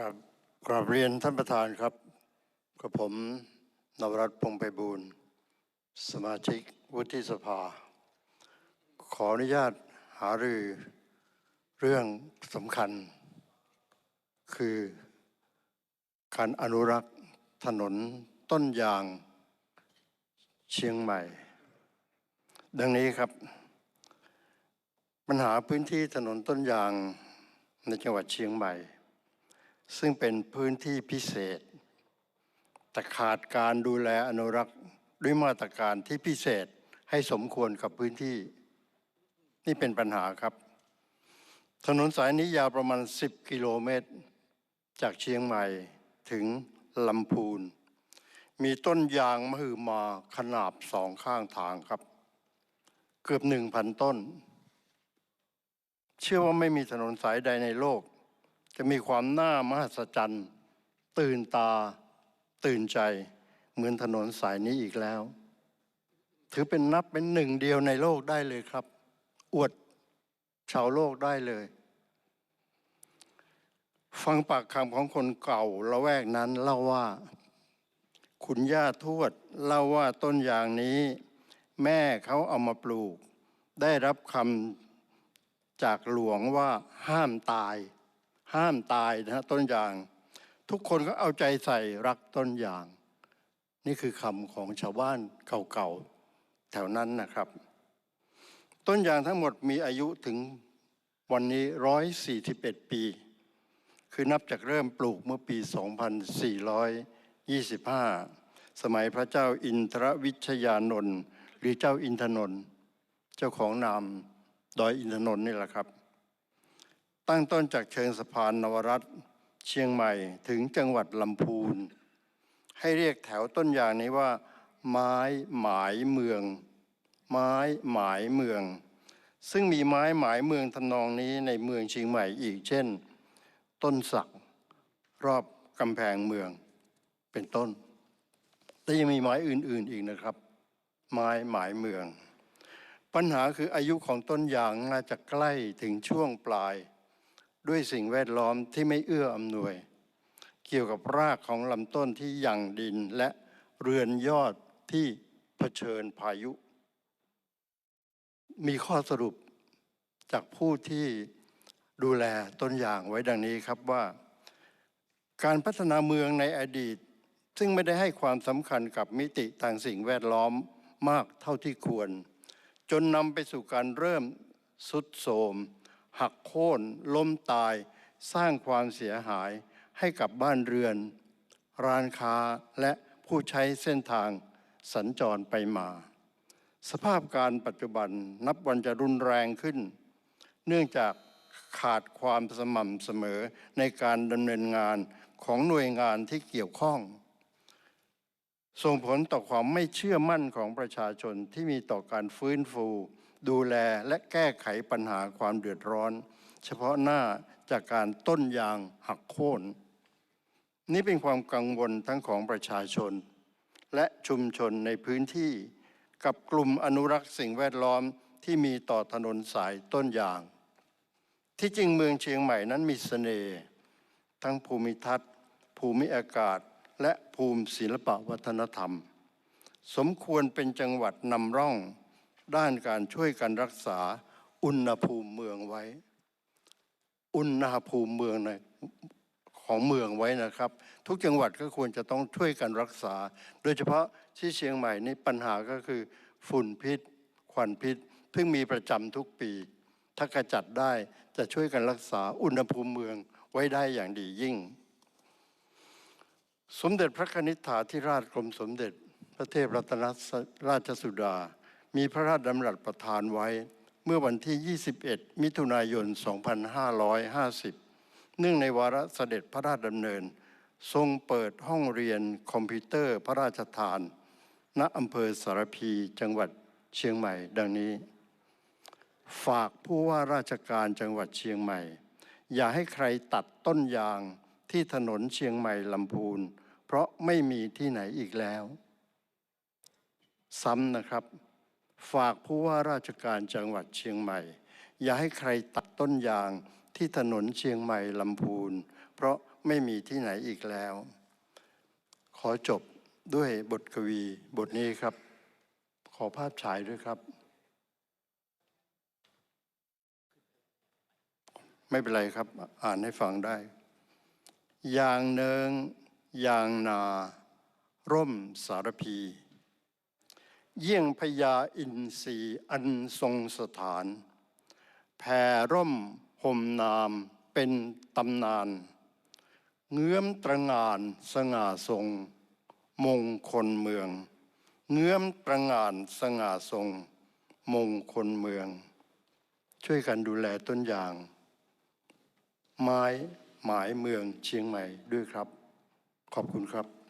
ครับกราบเรียนท่านประธานครับกับผมนวรัตน์พงไพบูลย์สมาชิกวุฒิสภา ขออนุญาตหารือเรื่องสำคัญ คือการอนุรักษ์ถนนต้นยางเชียงใหม่ ดังนี้ครับ ปัญหาพื้นที่ถนนต้นยางในจังหวัดเชียงใหม่ ซึ่งเป็นพื้นที่พิเศษ แต่ขาดการดูแลอนุรักษ์ด้วยมาตรการที่พิเศษให้สมควรกับพื้นที่ นี่เป็นปัญหาครับ ถนนสายนี้ยาวประมาณ 10 กิโลเมตร จากเชียงใหม่ถึงลำพูน มีต้นยางมหึมาขนาบสองข้างทางครับ เกือบหนึ่งพันต้น เชื่อว่าไม่มีถนนสายใดในโลก จะมีความน่ามหัศจรรย์ตื่นตา ตื่นใจ เหมือนถนนสายนี้อีกแล้ว ถือเป็นนับเป็นหนึ่งเดียวในโลกได้เลยครับ อวดชาวโลกได้เลย ฟังปากคำของคนเก่าละแวกนั้นเล่าว่า คุณย่าทวดเล่าว่าต้นยางนี้ แม่เขาเอามาปลูก ได้รับคำจากหลวงว่าห้ามตาย ห้ามตายนะฮะต้นยาง ทุกคนก็เอาใจใส่รักต้นยาง นี่คือคำของชาวบ้านเก่าๆแถวนั้นนะครับ ต้นยางทั้งหมดมีอายุถึงวันนี้ 141 ปี คือนับจากเริ่มปลูกเมื่อปี 2425 สมัยพระเจ้าอินทรวิชยานนท์หรือเจ้าอินทนนท์เจ้าของนามดอยอินทนนท์นี่แหละครับ ตั้งต้นจากเชิงสะพานนวรัตเชียงใหม่ถึงจังหวัดลำพูน ให้เรียกแถวต้นยางนี้ว่า ไม้หมายเมือง ไม้หมายเมือง ซึ่งมีไม้หมายเมืองทำนองนี้ในเมืองเชียงใหม่อีกเช่น ต้นสัก รอบกำแพงเมืองเป็นต้น แต่ยังมีไม้อื่น ๆอีกนะครับ ไม้หมายเมือง ปัญหาคืออายุของต้นยางน่าจะใกล้ถึงช่วงปลาย ด้วยสิ่งแวดล้อมที่ไม่เอื้ออำนวย เกี่ยวกับรากของลำต้นที่ยังดินและเรือนยอดที่เผชิญพายุ มีข้อสรุปจากผู้ที่ดูแลต้นอย่างไว้ดังนี้ครับว่า การพัฒนาเมืองในอดีต ซึ่งไม่ได้ให้ความสำคัญกับมิติทางสิ่งแวดล้อมมากเท่าที่ควร จนนำไปสู่การเริ่มสุดโทรม หักโค่นล้มตาย สร้างความเสียหายให้กับบ้านเรือน ร้านค้าและผู้ใช้เส้นทางสัญจรไปมา สภาพการปัจจุบันนับวันจะรุนแรงขึ้น เนื่องจากขาดความสม่ำเสมอในการดำเนินงานของหน่วยงานที่เกี่ยวข้อง ส่งผลต่อความไม่เชื่อมั่นของประชาชนที่มีต่อการฟื้นฟู ดูแลและแก้ไขปัญหาความเดือดร้อน เฉพาะหน้าจากการต้นยางหักโค่นนี่เป็นความกังวลทั้งของประชาชน และชุมชนในพื้นที่ กับกลุ่มอนุรักษ์สิ่งแวดล้อมที่มีต่อถนนสายต้นยาง ที่จริงเมืองเชียงใหม่นั้นมีเสน่ห์ทั้งภูมิทัศน์ ภูมิอากาศ และภูมิศิลปวัฒนธรรม สมควรเป็นจังหวัดนำร่อง ด้านการช่วยกันรักษาอุณหภูมิเมืองไว้ อุณหภูมิเมืองในของเมืองไว้นะครับ ทุกจังหวัดก็ควรจะต้องช่วยกันรักษา โดยเฉพาะที่เชียงใหม่นี่ปัญหาก็คือ ฝุ่นพิษ ควันพิษเพิ่งมีประจำทุกปี ถ้ากระจัดได้จะช่วยกันรักษาอุณหภูมิเมืองไว้ได้อย่างดียิ่ง สมเด็จพระนิธิถาธิราชกรมสมเด็จ พระเทพรัตนราชสุดา มีพระราชดำรัสประทานไว้ เมื่อวันที่ 21 มิถุนายน 2550 เนื่องในวาระเสด็จพระราชดำเนิน ทรงเปิดห้องเรียนคอมพิวเตอร์พระราชทาน ณอำเภอสารพีจังหวัดเชียงใหม่ ดังนี้ ฝากผู้ว่าราชการจังหวัดเชียงใหม่ อย่าให้ใครตัดต้นยางที่ถนนเชียงใหม่ลำพูน เพราะไม่มีที่ไหนอีกแล้ว ซ้ำนะครับ ฝากผู้ว่าราชการจังหวัดเชียงใหม่ อย่าให้ใครตัดต้นยางที่ถนนเชียงใหม่ลำพูน เพราะไม่มีที่ไหนอีกแล้ว ขอจบด้วยบทกวีบทนี้ครับ ขอภาพฉายด้วยครับ ไม่เป็นไรครับ อ่านให้ฟังได้ อย่างเนิงอย่างนา ร่มสารพี เยี่ยงพญาอินทรีอันทรงสถาน แผ่ร่มห่มนามเป็นตำนาน เงื้อมตรงานสง่าทรง มงคลเมือง เงื้อมตรงานสง่าทรง มงคลเมือง ช่วยกันดูแลต้นอย่าง ไม้หมายเมืองเชียงใหม่ด้วยครับ ขอบคุณครับ